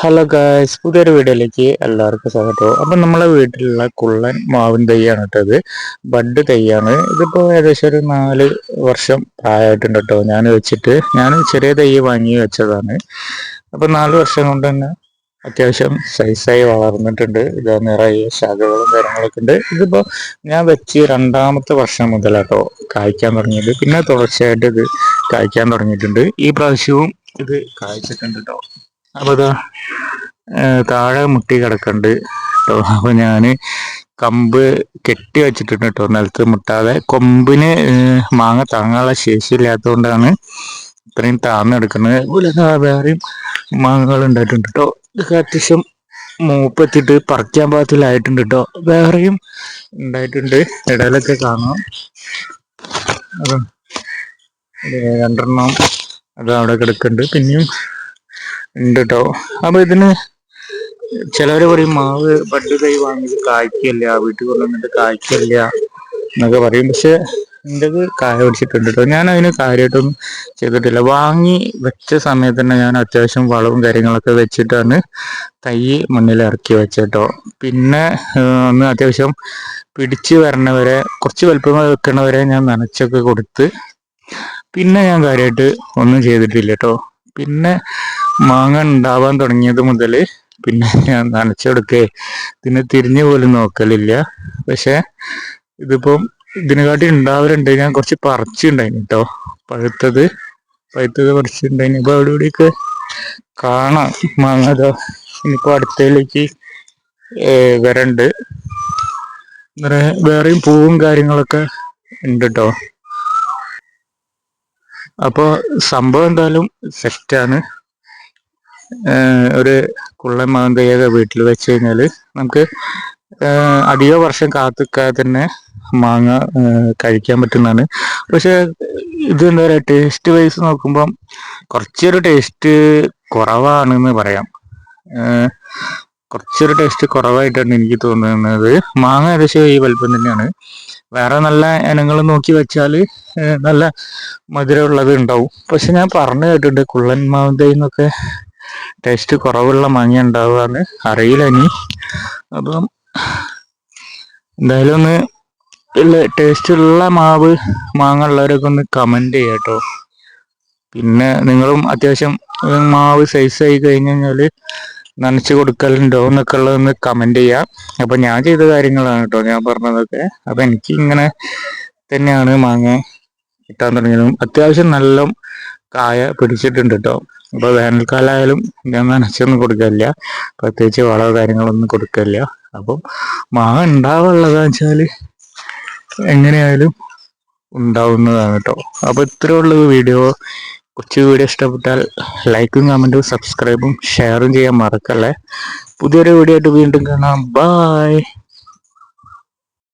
Hello guys പുതിയൊരു വീഡിയോയിലേക്ക് എല്ലാവർക്കും സ്വാഗതം. അപ്പം നമ്മളെ വീട്ടിലുള്ള കുള്ളൻ മാവിൻ തൈയാണ് കേട്ടത് ബഡ് തൈയാണ്. ഇതിപ്പോൾ ഏകദേശം ഒരു നാല് വർഷം പ്രായമായിട്ടുണ്ട് കേട്ടോ. ഞാൻ വെച്ചിട്ട് ഞാൻ ചെറിയ തൈ വാങ്ങി വെച്ചതാണ്. അപ്പം നാല് വർഷം കൊണ്ട് തന്നെ അത്യാവശ്യം സൈസായി വളർന്നിട്ടുണ്ട്. ഇത് നിറയെ ശാഖകളും കാര്യങ്ങളൊക്കെ ഉണ്ട്. ഇതിപ്പോൾ ഞാൻ വെച്ച് രണ്ടാമത്തെ വർഷം മുതലാട്ടോ കായ്ക്കാൻ തുടങ്ങിയത്. പിന്നെ തുടർച്ചയായിട്ട് ഇത് കായ്ക്കാൻ തുടങ്ങിയിട്ടുണ്ട്. ഈ പ്രാവശ്യവും ഇത് കായ്ച്ചിട്ടുണ്ട് കേട്ടോ. അപ്പൊ ഇതാ താഴെ മുട്ടി കിടക്കണ്ട് കേട്ടോ അപ്പോൾ ഞാൻ കമ്പ് കെട്ടി വെച്ചിട്ടുണ്ട് കേട്ടോ നിലത്ത് മുട്ടാതെ. കൊമ്പിന് മാങ്ങ താങ്ങാനുള്ള ശേഷി ഇല്ലാത്തതുകൊണ്ടാണ് ഇത്രയും താന്നെടുക്കുന്നത് അതുപോലെ വേറെയും മാങ്ങകൾ ഉണ്ടായിട്ടുണ്ട് കേട്ടോ ഇതൊക്കെ അത്യാവശ്യം മൂപ്പെത്തിട്ട് പറിക്കാൻ പാകത്തിലായിട്ടുണ്ട് കേട്ടോ വേറെയും ഉണ്ടായിട്ടുണ്ട്. ഇടയിലൊക്കെ കാണാം. രണ്ടെണ്ണം അത് അവിടെ കിടക്കുന്നുണ്ട് പിന്നെയും ഉണ്ട് കേട്ടോ അപ്പൊ ഇതിന് ചിലവര് പറയും മാവ് ബഡ് തൈ വാങ്ങിയത് കായ്ക്കല്ല വീട്ടിൽ കൊണ്ടുവന്നിട്ട് കായ്ക്കല്ല എന്നൊക്കെ പറയും. പക്ഷെ എന്റെത് കായ പിടിച്ചിട്ടുണ്ട് കേട്ടോ ഞാൻ അതിന് കാര്യമായിട്ടൊന്നും ചെയ്തിട്ടില്ല. വാങ്ങി വെച്ച സമയത്ത് തന്നെ ഞാൻ അത്യാവശ്യം വളവും കാര്യങ്ങളൊക്കെ വെച്ചിട്ടാണ് തൈ മണ്ണിൽ ഇറക്കി വെച്ചേട്ടോ. പിന്നെ ഒന്ന് അത്യാവശ്യം പിടിച്ച് വരണവരെ കുറച്ച് വലുപ്പം വെക്കണവരെ ഞാൻ നനച്ചൊക്കെ കൊടുത്ത് പിന്നെ ഞാൻ കാര്യമായിട്ട് ഒന്നും ചെയ്തിട്ടില്ല കേട്ടോ പിന്നെ മാങ്ങ ഉണ്ടാവാൻ തുടങ്ങിയത് മുതൽ പിന്നെ ഞാൻ നനച്ചെടുക്കേ. പിന്നെ തിരിഞ്ഞു പോലും നോക്കലില്ല. പക്ഷെ ഇതിപ്പം ഇതിനെക്കാട്ടി ഉണ്ടാവലുണ്ട്. ഞാൻ കുറച്ച് പറിച്ചുണ്ടായിന് കേട്ടോ പഴുത്തത് പഴുത്തത് പറിച്ചിട്ടുണ്ടായിന് ഇപ്പൊ അവിടെ ഇവിടെയൊക്കെ കാണാം മാങ്ങതോ ഇനിയിപ്പോ അടുത്തയിലേക്ക് വരണ്ട്. വേറെയും പൂവും കാര്യങ്ങളൊക്കെ ഉണ്ട് കേട്ടോ അപ്പൊ സംഭവം എന്തായാലും സെറ്റാണ് ഒരു കുള്ളൻ മാങ്കയൊക്കെ വീട്ടിൽ വെച്ച് കഴിഞ്ഞാൽ നമുക്ക് അധിക വർഷം കാത്തുക്കാതെ തന്നെ മാങ്ങ കഴിക്കാൻ പറ്റുന്നതാണ്. പക്ഷെ ഇത് എന്താ പറയുക ടേസ്റ്റ് വൈസ് നോക്കുമ്പം കുറച്ചൊരു ടേസ്റ്റ് കുറവാണെന്ന് പറയാം. കുറച്ചൊരു ടേസ്റ്റ് കുറവായിട്ടാണ് എനിക്ക് തോന്നുന്നത്. മാങ്ങ ഏകദേശം ഈ വലുപ്പം തന്നെയാണ്. വേറെ നല്ല ഇനങ്ങൾ നോക്കി വെച്ചാൽ നല്ല മധുരമുള്ളത് ഉണ്ടാവും. പക്ഷെ ഞാൻ പറഞ്ഞു കേട്ടിട്ടുണ്ട് കുള്ളൻ മാന്തൈന്നൊക്കെ ടേസ്റ്റ് കുറവുള്ള മഞ്ഞ ഉണ്ടാവുകയെന്ന് അറിയില്ല ഇനി. അപ്പം എന്തായാലും ഒന്ന് ടേസ്റ്റ് ഉള്ള മാവ് മാങ്ങ ഉള്ളവരൊക്കെ ഒന്ന് കമന്റ് ചെയ്യാം കേട്ടോ. പിന്നെ നിങ്ങളും അത്യാവശ്യം മാവ് സൈസ് ആയി കഴിഞ്ഞു കഴിഞ്ഞാൽ നനച്ച് കൊടുക്കലുണ്ടോ എന്നൊക്കെ ഉള്ളതൊന്ന് കമന്റ് ചെയ്യാം. അപ്പൊ ഞാൻ ചെയ്ത കാര്യങ്ങളാണ് കേട്ടോ ഞാൻ പറഞ്ഞതൊക്കെ. അപ്പൊ എനിക്ക് ഇങ്ങനെ തന്നെയാണ് മാങ്ങ കിട്ടാൻ തുടങ്ങിയതും. അത്യാവശ്യം നല്ല കായ പിടിച്ചിട്ടുണ്ട് കേട്ടോ. അപ്പോൾ വേനൽക്കാലമായാലും ഞാൻ നനച്ചൊന്നും കൊടുക്കില്ല പ്രത്യേകിച്ച് വളമോ കാര്യങ്ങളൊന്നും കൊടുക്കില്ല അപ്പം മാങ്ങ ഉണ്ടാവുള്ളതാന്ന് വെച്ചാൽ എങ്ങനെയായാലും ഉണ്ടാവുന്നതാണ് കേട്ടോ അപ്പോൾ ഇത്രയുള്ള വീഡിയോ. കൊച്ചു വീഡിയോ ഇഷ്ടപ്പെട്ടാൽ ലൈക്കും കമന്റും സബ്സ്ക്രൈബും ഷെയറും ചെയ്യാൻ മറക്കല്ലേ. പുതിയൊരു വീഡിയോ ആയിട്ട് വീണ്ടും കാണാം. ബായ്